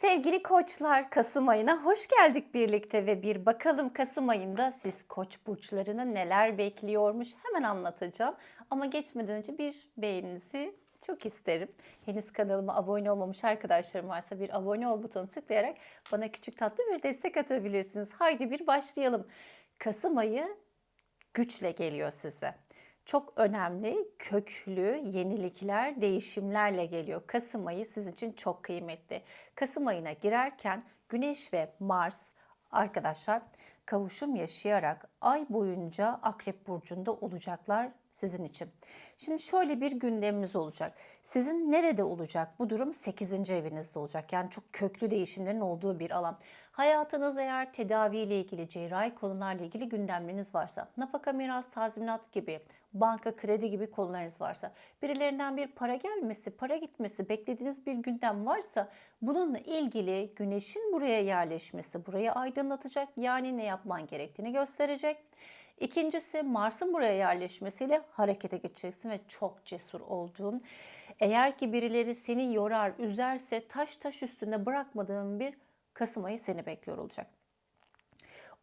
Sevgili koçlar, Kasım ayına hoş geldik birlikte ve bir bakalım Kasım ayında siz koç burçlarını neler bekliyormuş hemen anlatacağım. Ama geçmeden önce bir beğeninizi çok isterim. Henüz kanalıma abone olmamış arkadaşlarım varsa bir abone ol butonu tıklayarak bana küçük tatlı bir destek atabilirsiniz. Haydi bir başlayalım. Kasım ayı güçle geliyor size. Çok önemli, köklü yenilikler, değişimlerle geliyor. Kasım ayı sizin için çok kıymetli. Kasım ayına girerken Güneş ve Mars arkadaşlar kavuşum yaşayarak ay boyunca Akrep burcunda olacaklar sizin için. Şimdi şöyle bir gündemimiz olacak. Sizin nerede olacak? Bu durum 8. evinizde olacak. Yani çok köklü değişimlerin olduğu bir alan. Hayatınızda eğer tedaviyle ilgili, cerrahi konularla ilgili gündemleriniz varsa, nafaka, miras, tazminat gibi, banka, kredi gibi konularınız varsa, birilerinden bir para gelmesi, para gitmesi, beklediğiniz bir gündem varsa bununla ilgili güneşin buraya yerleşmesi, burayı aydınlatacak, yani ne yapman gerektiğini gösterecek. İkincisi Mars'ın buraya yerleşmesiyle harekete geçeceksin ve çok cesur olduğun. Eğer ki birileri seni yorar, üzerse taş taş üstünde bırakmadığın bir Kasım ayı seni bekliyor olacak.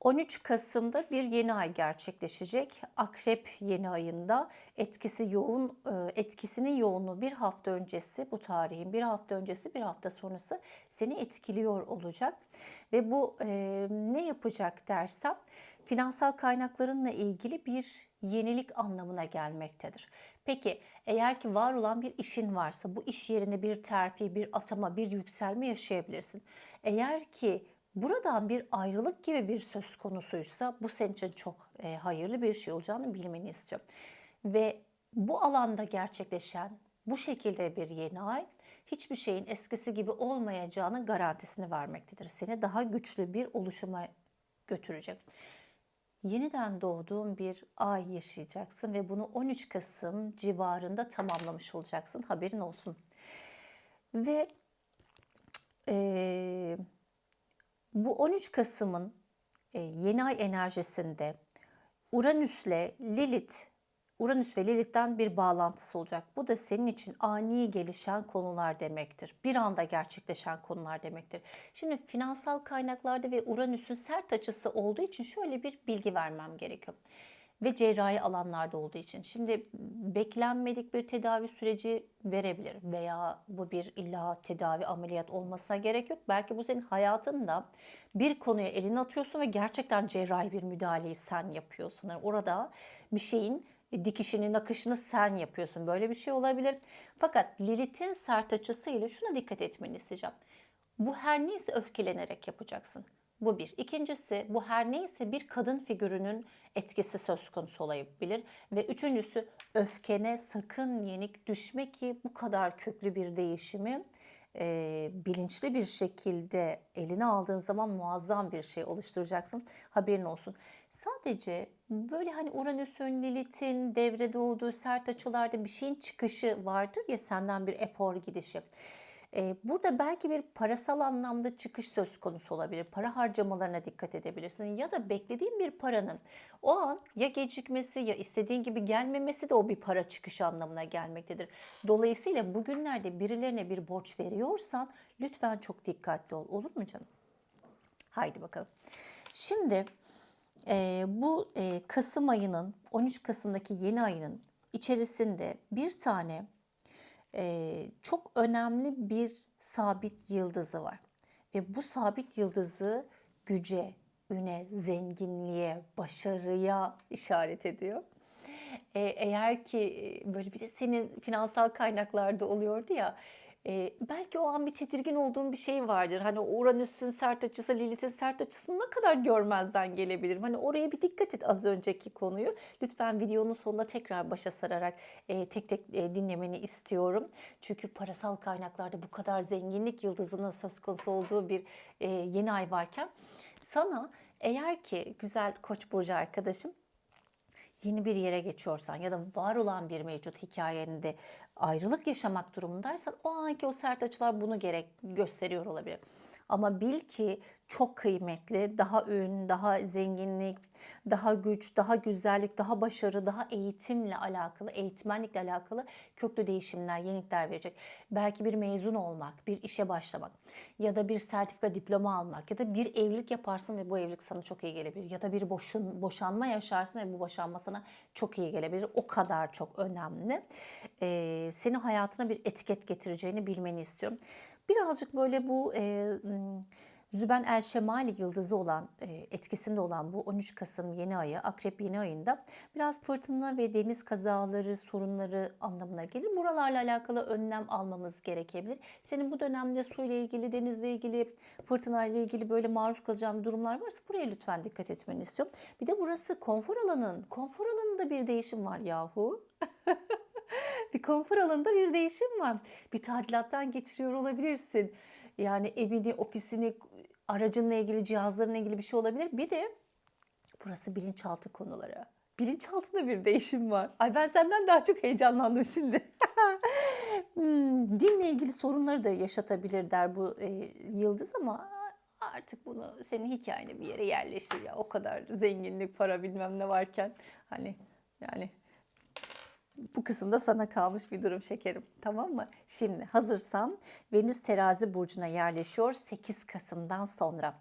13 Kasım'da bir yeni ay gerçekleşecek. Akrep yeni ayında etkisi yoğun, e, etkisinin yoğunluğu bir hafta öncesi bu tarihin bir hafta öncesi bir hafta sonrası seni etkiliyor olacak. Ve bu e, ne yapacak dersem finansal kaynaklarınla ilgili bir yenilik anlamına gelmektedir. Peki eğer ki var olan bir işin varsa bu iş yerine bir terfi, bir atama, bir yükselme yaşayabilirsin. Eğer ki buradan bir ayrılık gibi bir söz konusuysa bu senin için çok e, hayırlı bir şey olacağını bilmeni istiyorum. Ve bu alanda gerçekleşen bu şekilde bir yeni ay hiçbir şeyin eskisi gibi olmayacağının garantisini vermektedir. Seni daha güçlü bir oluşuma götürecek yeniden doğduğun bir ay yaşayacaksın ve bunu 13 Kasım civarında tamamlamış olacaksın. Haberin olsun. Ve e, bu 13 Kasım'ın e, yeni ay enerjisinde Uranüs'le Lilith Uranüs ve Lilith'ten bir bağlantısı olacak. Bu da senin için ani gelişen konular demektir. Bir anda gerçekleşen konular demektir. Şimdi finansal kaynaklarda ve Uranüs'ün sert açısı olduğu için şöyle bir bilgi vermem gerekiyor. Ve cerrahi alanlarda olduğu için. Şimdi beklenmedik bir tedavi süreci verebilir veya bu bir illa tedavi ameliyat olmasına gerek yok. Belki bu senin hayatında bir konuya elini atıyorsun ve gerçekten cerrahi bir müdahaleyi sen yapıyorsun. Yani orada bir şeyin e, dikişini, nakışını sen yapıyorsun. Böyle bir şey olabilir. Fakat Lilith'in sert açısıyla şuna dikkat etmeni isteyeceğim. Bu her neyse öfkelenerek yapacaksın. Bu bir. İkincisi bu her neyse bir kadın figürünün etkisi söz konusu olabilir. Ve üçüncüsü öfkene sakın yenik düşme ki bu kadar köklü bir değişimi e, bilinçli bir şekilde eline aldığın zaman muazzam bir şey oluşturacaksın. Haberin olsun. Sadece böyle hani Uranüs'ün, Lilith'in devrede olduğu sert açılarda bir şeyin çıkışı vardır ya senden bir efor gidişi. Burada belki bir parasal anlamda çıkış söz konusu olabilir. Para harcamalarına dikkat edebilirsin ya da beklediğin bir paranın o an ya gecikmesi ya istediğin gibi gelmemesi de o bir para çıkışı anlamına gelmektedir. Dolayısıyla bugünlerde birilerine bir borç veriyorsan lütfen çok dikkatli ol. Olur mu canım? Haydi bakalım. Şimdi bu Kasım ayının 13 Kasım'daki yeni ayının içerisinde bir tane çok önemli bir sabit yıldızı var. Ve bu sabit yıldızı güce, üne, zenginliğe, başarıya işaret ediyor. Eğer ki böyle bir de senin finansal kaynaklarda oluyordu ya e, belki o an bir tedirgin olduğum bir şey vardır. Hani Uranüs'ün sert açısı, Lilith'in sert açısını ne kadar görmezden gelebilirim. Hani oraya bir dikkat et az önceki konuyu. Lütfen videonun sonunda tekrar başa sararak e, tek tek e, dinlemeni istiyorum. Çünkü parasal kaynaklarda bu kadar zenginlik yıldızının söz konusu olduğu bir e, yeni ay varken sana eğer ki güzel Koç burcu arkadaşım yeni bir yere geçiyorsan ya da var olan bir mevcut hikayende ayrılık yaşamak durumundaysan o anki o sert açılar bunu gerek gösteriyor olabilir. Ama bil ki çok kıymetli, daha ün, daha zenginlik, daha güç, daha güzellik, daha başarı, daha eğitimle alakalı, eğitmenlikle alakalı köklü değişimler, yenilikler verecek. Belki bir mezun olmak, bir işe başlamak ya da bir sertifika, diploma almak ya da bir evlilik yaparsın ve bu evlilik sana çok iyi gelebilir. Ya da bir boşun, boşanma yaşarsın ve bu boşanma sana çok iyi gelebilir. O kadar çok önemli. Ee, senin hayatına bir etiket getireceğini bilmeni istiyorum. Birazcık böyle bu e, Züben El Şemali yıldızı olan, e, etkisinde olan bu 13 Kasım yeni ayı, Akrep yeni ayında biraz fırtına ve deniz kazaları, sorunları anlamına gelir. Buralarla alakalı önlem almamız gerekebilir. Senin bu dönemde suyla ilgili, denizle ilgili, fırtınayla ilgili böyle maruz kalacağın durumlar varsa buraya lütfen dikkat etmeni istiyorum. Bir de burası konfor alanın. Konfor alanında bir değişim var yahu. bir konfor alanında bir değişim var. Bir tadilattan geçiriyor olabilirsin. Yani evini, ofisini, aracınla ilgili, cihazlarınla ilgili bir şey olabilir. Bir de burası bilinçaltı konuları. Bilinçaltında bir değişim var. Ay ben senden daha çok heyecanlandım şimdi. hmm, dinle ilgili sorunları da yaşatabilir der bu e, yıldız ama artık bunu senin hikayene bir yere yerleştir ya. O kadar zenginlik, para bilmem ne varken hani yani bu kısımda sana kalmış bir durum şekerim. Tamam mı? Şimdi hazırsan Venüs terazi burcuna yerleşiyor 8 Kasım'dan sonra.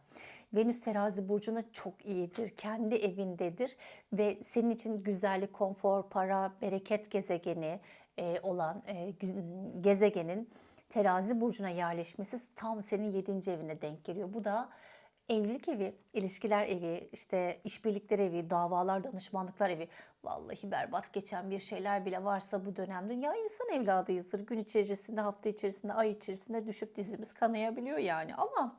Venüs terazi burcuna çok iyidir. Kendi evindedir ve senin için güzellik, konfor, para, bereket gezegeni e, olan e, gezegenin terazi burcuna yerleşmesi tam senin 7. evine denk geliyor. Bu da Evlilik evi, ilişkiler evi, işte işbirlikleri evi, davalar, danışmanlıklar evi. Vallahi berbat geçen bir şeyler bile varsa bu dönemde ya insan evladıyızdır. Gün içerisinde, hafta içerisinde, ay içerisinde düşüp dizimiz kanayabiliyor yani. Ama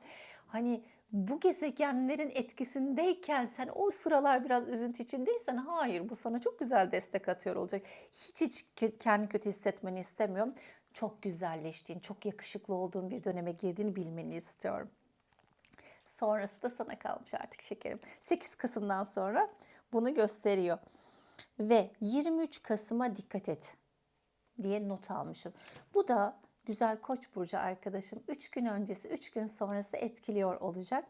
hani bu gezegenlerin etkisindeyken sen o sıralar biraz üzüntü içindeysen hayır bu sana çok güzel destek atıyor olacak. Hiç hiç kendi kötü hissetmeni istemiyorum. Çok güzelleştiğin, çok yakışıklı olduğun bir döneme girdiğini bilmeni istiyorum. Sonrası da sana kalmış artık şekerim. 8 Kasım'dan sonra bunu gösteriyor. Ve 23 Kasım'a dikkat et diye not almışım. Bu da güzel Koç burcu arkadaşım 3 gün öncesi 3 gün sonrası etkiliyor olacak.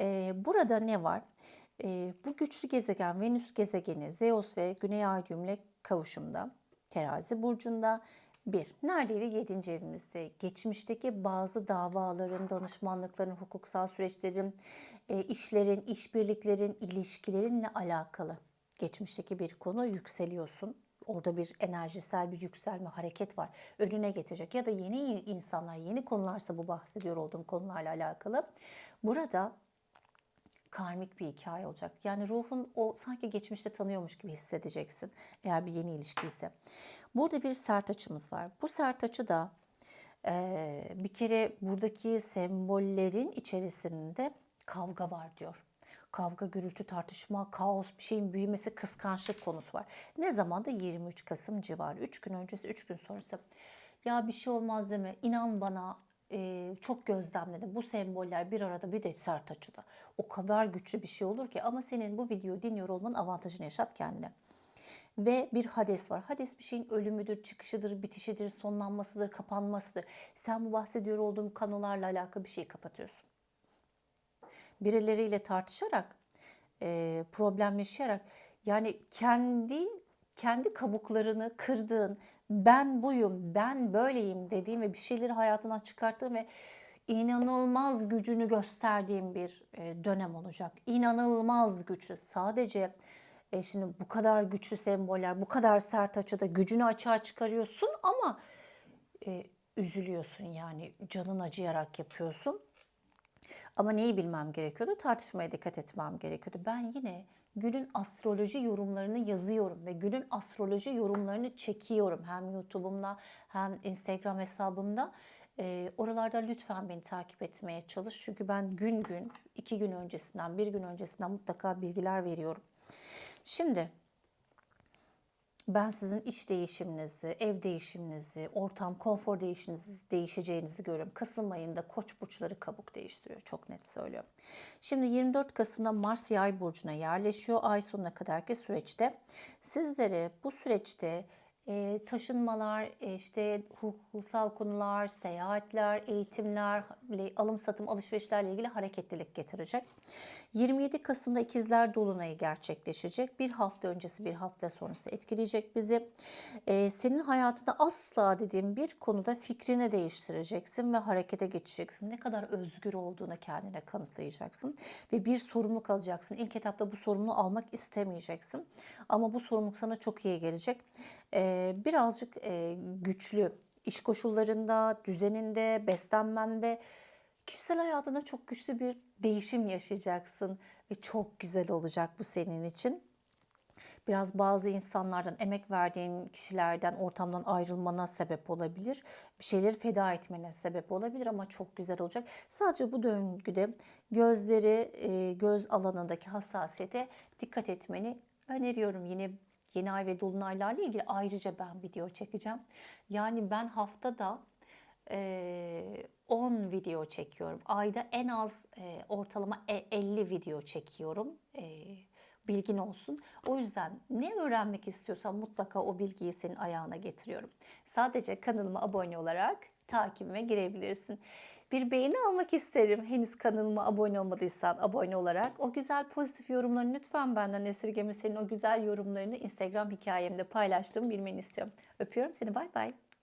Ee, burada ne var? Ee, bu güçlü gezegen Venüs gezegeni Zeus ve Güney Ay düğümle kavuşumda. Terazi burcunda bir, neredeydi? Yedinci evimizde. Geçmişteki bazı davaların, danışmanlıkların, hukuksal süreçlerin, e, işlerin, işbirliklerin, ilişkilerinle alakalı geçmişteki bir konu yükseliyorsun. Orada bir enerjisel bir yükselme, hareket var. Önüne getirecek ya da yeni insanlar, yeni konularsa bu bahsediyor olduğum konularla alakalı. Burada karmik bir hikaye olacak. Yani ruhun o sanki geçmişte tanıyormuş gibi hissedeceksin eğer bir yeni ilişki ise. Burada bir sert açımız var. Bu sert açı da e, bir kere buradaki sembollerin içerisinde kavga var diyor. Kavga, gürültü, tartışma, kaos, bir şeyin büyümesi, kıskançlık konusu var. Ne zaman da 23 Kasım civarı. 3 gün öncesi, 3 gün sonrası. Ya bir şey olmaz deme, inan bana e, çok gözlemledim. Bu semboller bir arada bir de sert açıda. O kadar güçlü bir şey olur ki ama senin bu videoyu dinliyor olmanın avantajını yaşat kendine. Ve bir Hades var. Hades bir şeyin ölümüdür, çıkışıdır, bitişidir, sonlanmasıdır, kapanmasıdır. Sen bu bahsediyor olduğum kanolarla alakalı bir şeyi kapatıyorsun. Birileriyle tartışarak, e, problem yaşayarak yani kendi kendi kabuklarını kırdığın, ben buyum, ben böyleyim dediğim ve bir şeyleri hayatından çıkarttığın ve inanılmaz gücünü gösterdiğim bir e, dönem olacak. İnanılmaz güçlü. Sadece e şimdi bu kadar güçlü semboller, bu kadar sert açıda gücünü açığa çıkarıyorsun ama e, üzülüyorsun yani canın acıyarak yapıyorsun. Ama neyi bilmem gerekiyordu? Tartışmaya dikkat etmem gerekiyordu. Ben yine günün astroloji yorumlarını yazıyorum ve günün astroloji yorumlarını çekiyorum. Hem YouTube'umda hem Instagram hesabımda. E, oralarda lütfen beni takip etmeye çalış. Çünkü ben gün gün, iki gün öncesinden, bir gün öncesinden mutlaka bilgiler veriyorum. Şimdi ben sizin iş değişiminizi, ev değişiminizi, ortam, konfor değişinizi, değişeceğinizi görüyorum. Kasım ayında koç burçları kabuk değiştiriyor. Çok net söylüyorum. Şimdi 24 Kasım'da Mars yay burcuna yerleşiyor. Ay sonuna kadarki süreçte. Sizlere bu süreçte e, taşınmalar, e, işte hukuksal konular, seyahatler, eğitimler, alım satım alışverişlerle ilgili hareketlilik getirecek. 27 Kasım'da ikizler Dolunayı gerçekleşecek. Bir hafta öncesi bir hafta sonrası etkileyecek bizi. E, senin hayatında asla dediğim bir konuda fikrini değiştireceksin ve harekete geçeceksin. Ne kadar özgür olduğunu kendine kanıtlayacaksın. Ve bir sorumluluk alacaksın. İlk etapta bu sorumluluğu almak istemeyeceksin. Ama bu sorumluluk sana çok iyi gelecek. Birazcık güçlü iş koşullarında, düzeninde, beslenmende, kişisel hayatında çok güçlü bir değişim yaşayacaksın ve çok güzel olacak bu senin için. Biraz bazı insanlardan, emek verdiğin kişilerden, ortamdan ayrılmana sebep olabilir. Bir şeyleri feda etmene sebep olabilir ama çok güzel olacak. Sadece bu döngüde gözleri, göz alanındaki hassasiyete dikkat etmeni öneriyorum. Yine yeni ay ve dolunaylarla ilgili ayrıca ben video çekeceğim. Yani ben haftada e, 10 video çekiyorum. Ayda en az e, ortalama e- 50 video çekiyorum. E, bilgin olsun. O yüzden ne öğrenmek istiyorsan mutlaka o bilgiyi senin ayağına getiriyorum. Sadece kanalıma abone olarak takibime girebilirsin. Bir beğeni almak isterim. Henüz kanalıma abone olmadıysan abone olarak. O güzel pozitif yorumlarını lütfen benden esirgeme. Senin o güzel yorumlarını Instagram hikayemde paylaştığımı bilmeni istiyorum. Öpüyorum seni. Bay bay.